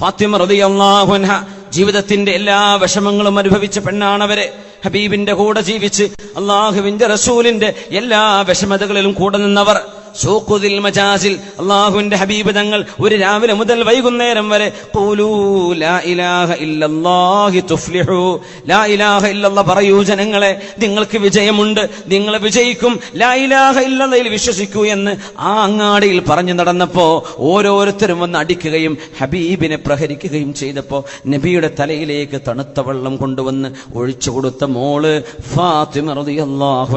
ഫാത്തിമ റളിയല്ലാഹു അൻഹ ജീവിതത്തിന്റെ എല്ലാ വിഷമങ്ങളും അനുഭവിച്ച പെണ്ണാണവരെ. ഹബീബിന്റെ കൂടെ ജീവിച്ച് അള്ളാഹുവിന്റെ റസൂലിന്റെ എല്ലാ വിഷമതകളിലും കൂടെ നിന്നവർ. സൂഖുദിൽ മജാസിൽ അള്ളാഹുവിന്റെ ഹബീബ് തങ്ങൾ ഒരു രാവിലെ മുതൽ വൈകുന്നേരം വരെ പറയൂ ജനങ്ങളെ നിങ്ങൾക്ക് വിജയമുണ്ട് നിങ്ങൾ വിജയിക്കും. ലായിലാഹ ഇലാഹ ഇല്ലല്ലയിൽ വിശ്വസിക്കൂ എന്ന് ആ അങ്ങാടിയിൽ പറഞ്ഞു നടന്നപ്പോ ഓരോരുത്തരും വന്ന് അടിക്കുകയും ഹബീബിനെ പ്രഹരിക്കുകയും ചെയ്തപ്പോ നബിയുടെ തലയിലേക്ക് തണുത്ത വെള്ളം കൊണ്ടുവന്ന് ഒഴിച്ചു കൊടുത്ത മോൾ ഫാത്തിമ റളിയല്ലാഹു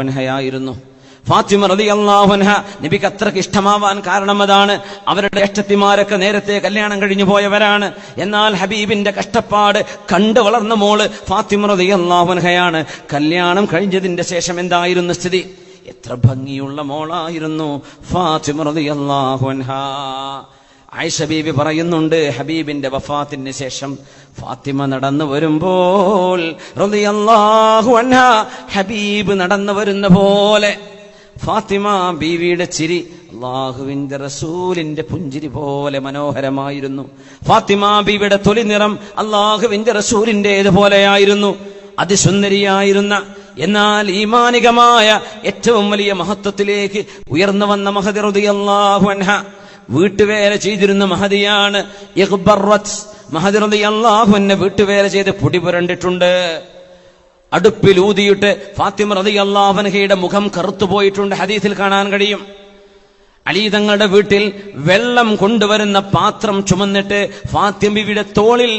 ഫാത്തിമ റതി അള്ളാഹുൻഹ നബിക്ക് അത്രയ്ക്ക് ഇഷ്ടമാവാൻ കാരണം അതാണ്. അവരുടെ ഇഷ്ടത്തിമാരൊക്കെ നേരത്തെ കല്യാണം കഴിഞ്ഞു പോയവരാണ്. എന്നാൽ ഹബീബിന്റെ കഷ്ടപ്പാട് കണ്ടു വളർന്ന മോൾ ഫാത്തിമ റതി അള്ളാഹുൻഹയാണ് കല്യാണം കഴിഞ്ഞതിന്റെ ശേഷം എന്തായിരുന്നു സ്ഥിതി? എത്ര ഭംഗിയുള്ള മോളായിരുന്നു ഫാത്തിമ റതി അള്ളാഹുൻഹ ആയിഷ പറയുന്നുണ്ട് ഹബീബിന്റെ വഫാത്തിന് ശേഷം ഫാത്തിമ നടന്നു വരുമ്പോൾ ഹബീബ് നടന്നു വരുന്ന പോലെ ഫാത്തിമ ബീവിയുടെ ചിരി അള്ളാഹുവിന്റെ റസൂലിന്റെ പുഞ്ചിരി പോലെ മനോഹരമായിരുന്നു. ഫാത്തിമ ബീവിയുടെ തൊലി നിറം അള്ളാഹുവിന്റെ റസൂലിന്റേതുപോലെയായിരുന്നു. അതിസുന്ദരിയായിരുന്ന എന്നാൽ ഈമാനികമായ ഏറ്റവും വലിയ മഹത്വത്തിലേക്ക് ഉയർന്നു വന്ന മഹദിറുദി അള്ളാഹു അൻഹ. വീട്ടുവേല ചെയ്തിരുന്ന മഹതിയാണ് മഹദിറുദി അള്ളാഹു എന്നെ വീട്ടുവേല ചെയ്ത് പൊടി പുരണ്ടിട്ടുണ്ട്. അടുപ്പിൽ ഊതിയിട്ട് ഫാത്തിമ റതി അള്ളാഹനഹയുടെ മുഖം കറുത്തുപോയിട്ടുണ്ട് ഹദീസിൽ കാണാൻ കഴിയും. അലി തങ്ങളുടെ വീട്ടിൽ വെള്ളം കൊണ്ടുവരുന്ന പാത്രം ചുമന്നിട്ട് ഫാത്തിമയുടെ തോളിൽ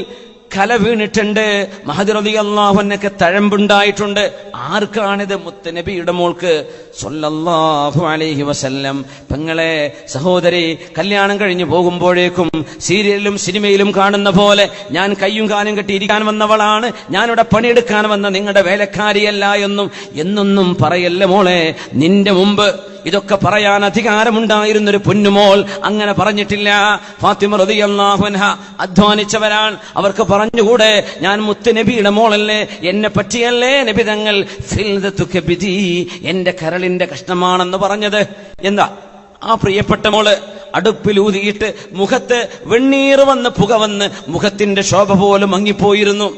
കല വീണിട്ടുണ്ട്. മഹദിറബി അള്ളാഹുനൊക്കെ തഴമ്പുണ്ടായിട്ടുണ്ട്. ആർക്കാണിത് മുത്തനബിയുടെ മോൾക്ക്? സൊല്ലാഹു അലൈഹി വസല്ലം. പെങ്ങളെ സഹോദരി കല്യാണം കഴിഞ്ഞു പോകുമ്പോഴേക്കും സീരിയലിലും സിനിമയിലും കാണുന്ന പോലെ ഞാൻ കയ്യും കാലും കെട്ടിയിരിക്കാൻ വന്നവളാണ്. ഞാനിവിടെ പണിയെടുക്കാൻ വന്ന നിങ്ങളുടെ വേലക്കാരിയല്ല എന്നും. എന്നൊന്നും പറയല്ല മോളെ? നിന്റെ മുമ്പ് ഇതൊക്കെ പറയാൻ അധികാരമുണ്ടായിരുന്നൊരു പൊന്നുമോൾ അങ്ങനെ പറഞ്ഞിട്ടില്ല. ഫാത്തിമ റളിയല്ലാഹുഅൻഹ അധ്വാനിച്ചവരാണ്. അവർക്ക് പറഞ്ഞുകൂടെ ഞാൻ മുത്ത് നബിയുടെ മോളല്ലേ എന്നെ പറ്റിയല്ലേ നബി തങ്ങൾ? എന്റെ കരളിന്റെ കഷ്ണമാണെന്ന് പറഞ്ഞത്. എന്താ? ആ പ്രിയപ്പെട്ട മോൾ അടുപ്പിലൂതിയിട്ട് മുഖത്ത് വെണ്ണീർ വന്ന് പുക വന്ന് മുഖത്തിന്റെ ശോഭ പോലും മങ്ങിപ്പോയിരുന്നു.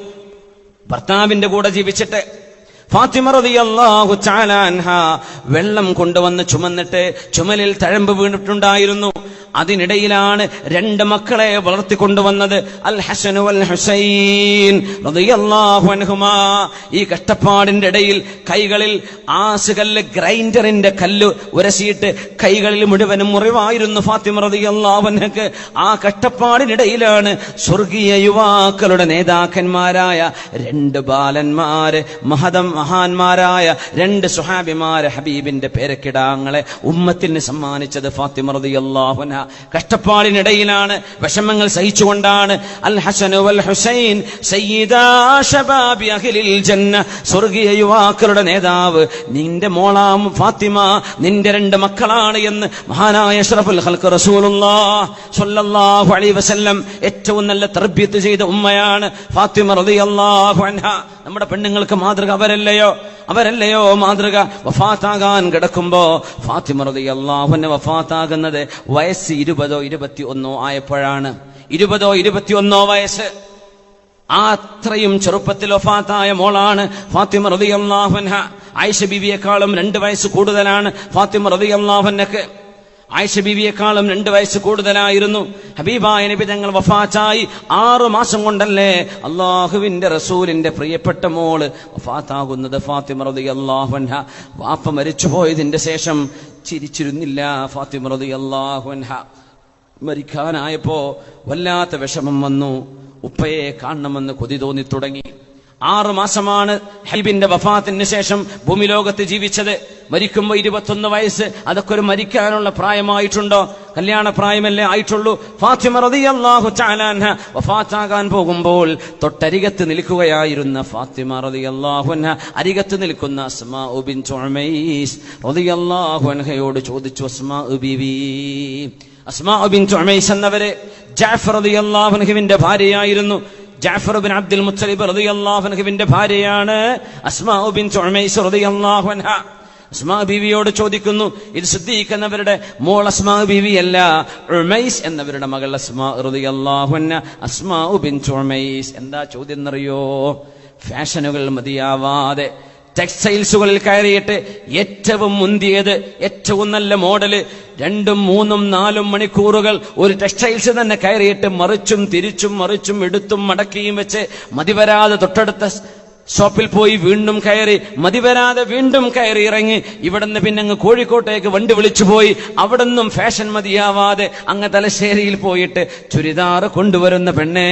ഭർത്താവിന്റെ കൂടെ ജീവിച്ചിട്ട് ഫാത്തിമ റളിയല്ലാഹു തആല അൻഹ വെള്ളം കൊണ്ടുവന്ന് ചുമന്നിട്ട് ചുമലിൽ തഴമ്പ് വീണിട്ടുണ്ടായിരുന്നു. അതിനിടയിലാണ് രണ്ട് മക്കളെ വളർത്തിക്കൊണ്ടുവന്നത് അൽ ഹസനു അൽ ഹുസൈൻ റളിയല്ലാഹു അൻഹുമാ. ഈ കഷ്ടപ്പാടിന്റെ ഇടയിൽ കൈകളിൽ ആസുകല്ല് ഗ്രൈൻഡറിന്റെ കല്ല് ഉരസിയിട്ട് കൈകളിൽ മുഴുവനും മുറിവായിരുന്നു ഫാത്തിമ റളിയല്ലാഹു അൻഹക്ക്. ആ കഷ്ടപ്പാടിനിടയിലാണ് സ്വർഗീയ യുവാക്കളുടെ നേതാക്കന്മാരായ രണ്ട് ബാലന്മാര് മഹതം മഹാന്മാരായ രണ്ട് സുഹാബിമാര് ഹബീബിന്റെ പേരക്കിടാങ്ങളെ ഉമ്മത്തിന് സമ്മാനിച്ചത് ഫാത്തിമ റളിയല്ലാഹു അൻഹ. കഷ്ടപ്പാടിനിടയിലാണ് വിഷമങ്ങൾ സഹിച്ചുകൊണ്ടാണ്. അൽ ഹസനു വൽ ഹുസൈൻ ഷബാബി അഹ്ലിൽ ജന്ന സ്വർഗീയ യുവാക്കളുടെ നേതാവ്. നിന്റെ മോളാം ഫാത്തിമ നിന്റെ രണ്ട് മക്കളാണ് എന്ന് മഹാനായ ഷറഫുൽ ഹൽക്ക് റസൂലുള്ളാഹ് സ്വല്ലല്ലാഹു അലൈഹി വസല്ലം ഏറ്റവും നല്ല തർബ്യത്ത് ചെയ്ത ഉമ്മയാണ് ഫാത്തിമ റളിയല്ലാഹു അൻഹ. നമ്മുടെ പെണ്ണുങ്ങൾക്ക് മാതൃക അവരല്ലയോ? അവരല്ലയോ മാതൃക? വഫാത്താകാൻ കിടക്കുമ്പോ ഫാത്തിമ റളിയല്ലാഹു അൻഹ വഫാത്താകുന്നത് വയസ്സ് ഇരുപതോ ഇരുപത്തി ഒന്നോ ആയപ്പോഴാണ്. ഇരുപതോ ഇരുപത്തിയൊന്നോ വയസ്സ്. ആ അത്രയും ചെറുപ്പത്തിൽ ഒഫാത്തായ മോളാണ് ഫാത്തിമ റളിയല്ലാഹു അൻഹ. ആയിഷ ബീവിയെക്കാളും രണ്ട് വയസ്സ് കൂടുതലാണ് ഫാത്തിമ റളിയല്ലാഹു അൻഹക്ക്. ആയിഷ ബീവിയെക്കാളും രണ്ട് വയസ്സ് കൂടുതലായിരുന്നു. ഹബീബായ നബി തങ്ങൾ വഫാച്ചായി ആറു മാസം കൊണ്ടല്ലേ അള്ളാഹുവിന്റെ റസൂലിന്റെ പ്രിയപ്പെട്ട മോൾ വഫാത്താകുന്നത് ഫാത്തിമ റളിയല്ലാഹു അൻഹ. വാപ്പ മരിച്ചുപോയതിന്റെ ശേഷം ചിരിച്ചിരുന്നില്ല ഫാത്തിമ അൻഹ. മരിക്കാനായപ്പോ വല്ലാത്ത വിഷമം വന്നു. ഉപ്പയെ കാണണമെന്ന് കൊതി തോന്നി തുടങ്ങി. ആറു മാസമാണ് ഹൈബിന്റെ വഫാത്തിന് ശേഷം ഭൂമിലോകത്ത് ജീവിച്ചത്. മരിക്കുമ്പോ ഇരുപത്തൊന്ന് വയസ്സ് അതൊക്കെ ഒരു മരിക്കാനുള്ള പ്രായമായിട്ടുണ്ടോ? കല്യാണ പ്രായമല്ലേ ആയിട്ടുള്ളൂ. ഫാത്തിമ റളിയല്ലാഹു ചാലാൻഹ വഫാത്താകാൻ പോകുമ്പോൾ തൊട്ടരികത്ത് നിൽക്കുകയായിരുന്ന ഫാത്തിമ റളിയല്ലാഹു അൻഹ അരികത്ത് നിൽക്കുന്ന അസ്മാഉ ഉബിൻ ഉമൈസ് റളിയല്ലാഹു അൻഹയോട് ചോദിച്ചു അസ്മാഉ ഉബിവി അസ്മാഉ ഉബിൻ ഉമൈസ് എന്നവരെ ജാഫർ റളിയല്ലാഹു അൻഹുവിന്റെ ഭാര്യയായിരുന്നു. ജാഫർ ബിൻ അബ്ദുൽ മുത്തലിബ് റളിയല്ലാഹു അൻഹുവിന്റെ ഭാര്യയാണ് അസ്മാഉ ഉബിൻ ഉമൈസ് റളിയല്ലാഹു അൻഹ അസ്മാ ബീവിയോട് ചോദിക്കുന്നു ഇത് സിദ്ദീഖ് എന്നവരുടെ മോൾ അസ്മാ ബീവി അല്ല ഉമൈസ് എന്നവരുടെ മകൾ അസ്മാ റളിയല്ലാഹുഅൻഹ അസ്മാ ബിൻത് ഉമൈസ്. എന്താ ചോദ്യം എന്നറിയോ ഫാഷനുകൾ മതിയാവാതെ ടെക്സ്റ്റൈൽസുകളിൽ കയറിയിട്ട് ഏറ്റവും മുന്തിയത് ഏറ്റവും നല്ല മോഡൽ രണ്ടും മൂന്നും നാലും മണിക്കൂറുകൾ ഒരു ടെക്സ്റ്റൈൽസ് തന്നെ കയറിയിട്ട് മറിച്ചും തിരിച്ചും മറിച്ചും എടുത്തും മടക്കിയും വെച്ച് മതിവരാതെ തൊട്ടടുത്ത ഷോപ്പിൽ പോയി വീണ്ടും കയറി മതിവരാതെ വീണ്ടും കയറി ഇറങ്ങി ഇവിടുന്ന് പിന്നെ അങ്ങ് കോഴിക്കോട്ടേക്ക് വണ്ടി വിളിച്ചു പോയി അവിടുന്നും ഫാഷൻ മതിയാവാതെ അങ്ങ് തലശ്ശേരിയിൽ പോയിട്ട് ചുരിദാറ് കൊണ്ടുവരുന്ന പെണ്ണേ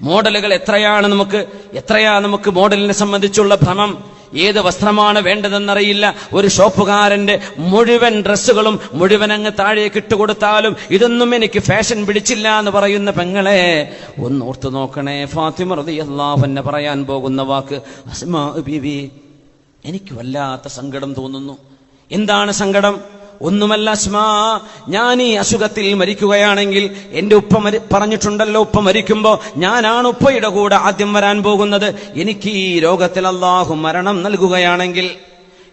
മോഡലുകൾ എത്രയാണ് നമുക്ക് എത്രയാണ് നമുക്ക് മോഡലിനെ സംബന്ധിച്ചുള്ള ഭ്രമം? ഏത് വസ്ത്രമാണ് വേണ്ടതെന്നറിയില്ല. ഒരു ഷോപ്പുകാരന്റെ മുഴുവൻ ഡ്രസ്സുകളും മുഴുവൻ അങ്ങ് താഴേക്ക് ഇട്ടുകൊടുത്താലും ഇതൊന്നും എനിക്ക് ഫാഷൻ പിടിച്ചില്ല എന്ന് പറയുന്ന പെങ്ങളെ ഒന്ന് ഓർത്തു നോക്കണേ. ഫാത്തിമ റതി പറയാൻ പോകുന്ന വാക്ക് അസ്മാ ബിബി എനിക്ക് വല്ലാത്ത സങ്കടം തോന്നുന്നു. എന്താണ് സങ്കടം? ഒന്നുമല്ല അസ്മാ ഞാൻ ഈ അസുഖത്തിൽ മരിക്കുകയാണെങ്കിൽ എന്റെ ഉപ്പ മരി പറഞ്ഞിട്ടുണ്ടല്ലോ ഉപ്പ മരിക്കുമ്പോ ഞാനാണ് ഉപ്പയുടെ കൂടെ ആദ്യം വരാൻ പോകുന്നത്. എനിക്ക് ഈ രോഗത്തിൽ അള്ളാഹു മരണം നൽകുകയാണെങ്കിൽ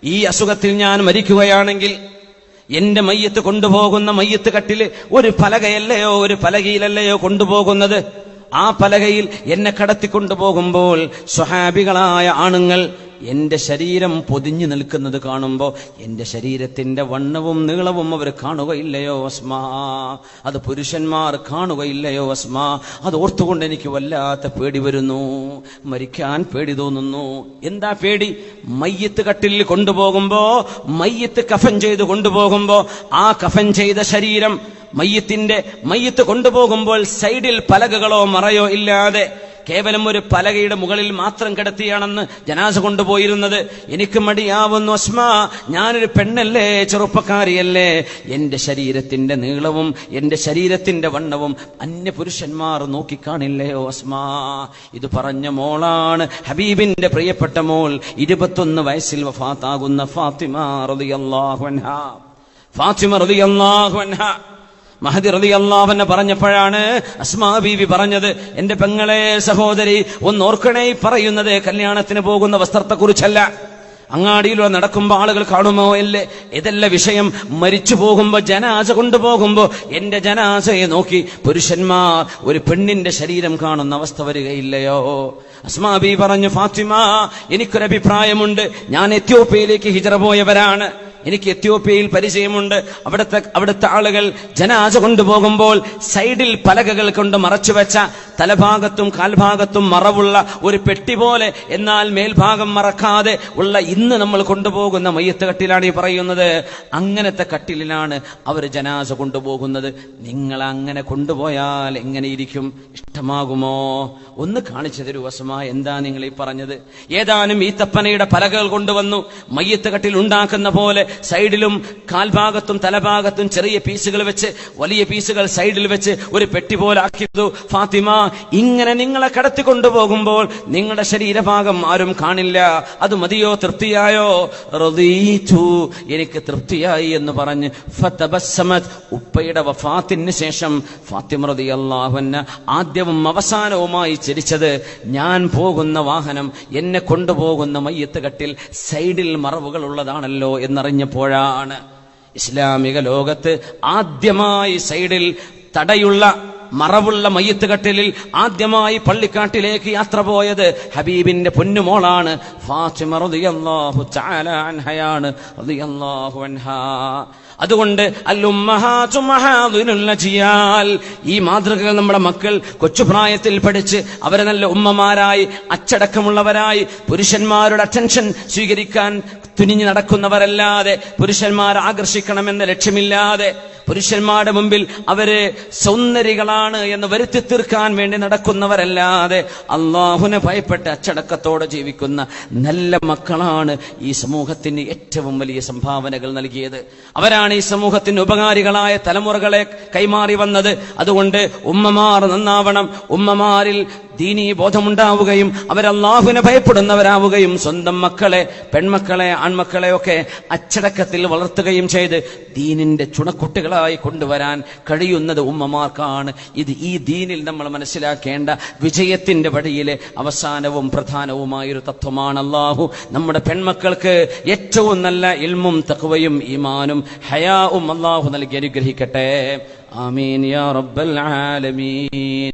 ഈ അസുഖത്തിൽ ഞാൻ മരിക്കുകയാണെങ്കിൽ എന്റെ മയ്യത്ത് കൊണ്ടുപോകുന്ന മയ്യത്ത് കട്ടിൽ ഒരു പലകയല്ലയോ ഒരു പലകയിലല്ലയോ കൊണ്ടുപോകുന്നത്? ആ പലകയിൽ എന്നെ കടത്തിക്കൊണ്ടുപോകുമ്പോൾ സ്വഹാബികളായ ആണുങ്ങൾ എന്റെ ശരീരം പൊതിഞ്ഞു നിൽക്കുന്നത് കാണുമ്പോൾ എന്റെ ശരീരത്തിന്റെ വണ്ണവും നീളവും അവർ കാണുകയില്ലയോ അസ്മാ. അത് പുരുഷന്മാർ കാണുകയില്ലയോ അസ്മാ. അത് ഓർത്തുകൊണ്ട് എനിക്ക് വല്ലാത്ത പേടി വരുന്നു. മരിക്കാൻ പേടി തോന്നുന്നു. എന്താ പേടി? മയ്യത്ത് കട്ടിൽ കൊണ്ടുപോകുമ്പോ മയ്യത്ത് കഫൻ ചെയ്ത് കൊണ്ടുപോകുമ്പോ ആ കഫൻ ചെയ്ത ശരീരം മയ്യത്തിന്റെ മയ്യത്ത് കൊണ്ടുപോകുമ്പോൾ സൈഡിൽ പലകകളോ മറയോ ഇല്ലാതെ കേവലം ഒരു പലകയുടെ മുകളിൽ മാത്രം കിടത്തിയാണെന്ന് ജനാസ കൊണ്ടുപോയിരുന്നത്. എനിക്ക് മടിയാവുന്നു അസ്മാ. ഞാനൊരു പെണ്ണല്ലേ ചെറുപ്പക്കാരിയല്ലേ. എന്റെ ശരീരത്തിന്റെ നീളവും എന്റെ ശരീരത്തിന്റെ വണ്ണവും അന്യ പുരുഷന്മാർ നോക്കിക്കാണില്ലയോ അസ്മാ. ഇത് പറഞ്ഞ മോളാണ് ഹബീബിന്റെ പ്രിയപ്പെട്ട മോൾ. ഇരുപത്തൊന്ന് വയസ്സിൽ വഫാത്താകുന്ന ഫാത്തിമ റളിയല്ലാഹു അൻഹ. ഫാത്തിമ റളിയല്ലാഹു അൻഹ. മഹദി റതി അള്ളാഹന്നെ പറഞ്ഞപ്പോഴാണ് അസ്മാ ബീവി പറഞ്ഞത് എന്റെ പെങ്ങളെ സഹോദരി ഒന്ന് ഓർക്കണേ ഈ പറയുന്നത് കല്യാണത്തിന് പോകുന്ന വസ്ത്രത്തെക്കുറിച്ചല്ല. അങ്ങാടിയിലൂടെ നടക്കുമ്പോൾ ആളുകൾ കാണുമോ അല്ലേ ഇതല്ല വിഷയം? മരിച്ചു പോകുമ്പോ ജനാസ കൊണ്ടുപോകുമ്പോ എന്റെ ജനാസയെ നോക്കി പുരുഷന്മാർ ഒരു പെണ്ണിന്റെ ശരീരം കാണുന്ന അവസ്ഥ വരികയില്ലയോ? അസ്മാബി പറഞ്ഞു ഫാത്തിമ എനിക്കൊരഭിപ്രായമുണ്ട്. ഞാൻ എത്യോപ്യയിലേക്ക് ഹിജറ പോയവരാണ്. എനിക്ക് എത്യോപ്യയിൽ പരിചയമുണ്ട്. അവിടുത്തെ അവിടുത്തെ ആളുകൾ ജനാസ കൊണ്ടുപോകുമ്പോൾ സൈഡിൽ പലകകൾ കൊണ്ട് മറച്ചു വെച്ച തലഭാഗത്തും കാൽഭാഗത്തും മറവുള്ള ഒരു പെട്ടി പോലെ എന്നാൽ മേൽഭാഗം മറക്കാതെ ഉള്ള ഇന്ന് നമ്മൾ കൊണ്ടുപോകുന്ന മയ്യത്ത് കട്ടിലാണ് ഈ പറയുന്നത്. അങ്ങനത്തെ കട്ടിലിലാണ് അവർ ജനാസ കൊണ്ടുപോകുന്നത്. നിങ്ങൾ അങ്ങനെ കൊണ്ടുപോയാൽ എങ്ങനെ ഇരിക്കും ഇഷ്ടമാകുമോ? ഒന്ന് കാണിച്ചു തരൂ വസമ എന്താ നിങ്ങൾ ഈ പറഞ്ഞത്? ഏതാനും ഈ തപ്പനയുടെ പലകകൾ കൊണ്ടുവന്നു മയ്യത്ത് കട്ടിൽ ഉണ്ടാക്കുന്ന പോലെ സൈഡിലും കാൽഭാഗത്തും തലഭാഗത്തും ചെറിയ പീസുകൾ വെച്ച് വലിയ പീസുകൾ സൈഡിൽ വെച്ച് ഒരു പെട്ടി പോലെ ആക്കിയതു. ഫാത്തിമ ഇങ്ങനെ നിങ്ങളെ കടത്തി കൊണ്ടുപോകുമ്പോൾ നിങ്ങളുടെ ശരീരഭാഗം ആരും കാണില്ല. അത് മതിയോ? തൃപ്തിയായോ? എനിക്ക് തൃപ്തിയായി എന്ന് പറഞ്ഞ് ഉപ്പയുടെ വഫാത്തിന് ശേഷം ഫാത്തിമ റതി അൻഹ ആദ്യവും അവസാനവുമായി ചിരിച്ചത് ഞാൻ പോകുന്ന വാഹനം എന്നെ കൊണ്ടുപോകുന്ന മയ്യത്ത് കട്ടിൽ സൈഡിൽ മറവുകൾ ഉള്ളതാണല്ലോ എന്നറിഞ്ഞപ്പോഴാണ് ഇസ്ലാമിക ലോകത്ത് ആദ്യമായി സൈഡിൽ തടയുള്ള മറവുള്ള മയ്യത്ത് കട്ടിലിൽ ആദ്യമായി പള്ളിക്കാട്ടിലേക്ക് യാത്ര പോയത് ഹബീബിന്റെ പൊന്നുമോളാണ് ഫാത്തിമ റളിയല്ലാഹു തആല അൻഹയാണ് റളിയല്ലാഹു അതുകൊണ്ട് ഈ മാതൃകകൾ നമ്മുടെ മക്കൾ കൊച്ചുപ്രായത്തിൽ പഠിച്ച് അവരെ നല്ല ഉമ്മമാരായി അച്ചടക്കമുള്ളവരായി പുരുഷന്മാരുടെ അറ്റൻഷൻ സ്വീകരിക്കാൻ തുനിഞ്ഞു നടക്കുന്നവരല്ലാതെ പുരുഷന്മാരെ ആകർഷിക്കണമെന്ന ലക്ഷ്യമില്ലാതെ പുരുഷന്മാരുടെ മുമ്പിൽ അവർ സൗന്ദര്യകളാണ് എന്ന് വരുത്തി തീർക്കാൻ വേണ്ടി നടക്കുന്നവരല്ലാതെ അള്ളാഹുനെ ഭയപ്പെട്ട് അച്ചടക്കത്തോടെ ജീവിക്കുന്ന നല്ല മക്കളാണ് ഈ സമൂഹത്തിന് ഏറ്റവും വലിയ സംഭാവനകൾ നൽകിയത്. അവരാണ് ഈ സമൂഹത്തിന് ഉപകാരികളായ തലമുറകളെ കൈമാറി വന്നത്. അതുകൊണ്ട് ഉമ്മമാർ നന്നാവണം. ഉമ്മമാരിൽ ദീനീ ബോധമുണ്ടാവുകയും അവരല്ലാഹുവിനെ ഭയപ്പെടുന്നവരാവുകയും സ്വന്തം മക്കളെ പെൺമക്കളെ ആൺമക്കളെ ഒക്കെ അച്ചടക്കത്തിൽ വളർത്തുകയും ചെയ്ത് ദീനിന്റെ ചുണക്കുട്ടികളായി കൊണ്ടുവരാൻ കഴിയുന്നത് ഉമ്മമാർക്കാണ്. ഇത് ഈ ദീനിൽ നമ്മൾ മനസ്സിലാക്കേണ്ട വിജയത്തിന്റെ വഴിയിലെ അവസാനവും പ്രധാനവുമായൊരു തത്വമാണ് അള്ളാഹു നമ്മുടെ പെൺമക്കൾക്ക് ഏറ്റവും നല്ല ഇൽമും തഖ്വയും ഈമാനും ഹയാവും അള്ളാഹു നൽകി അനുഗ്രഹിക്കട്ടെ. ആമീൻ യാ റബ്ബൽ ആലമീൻ.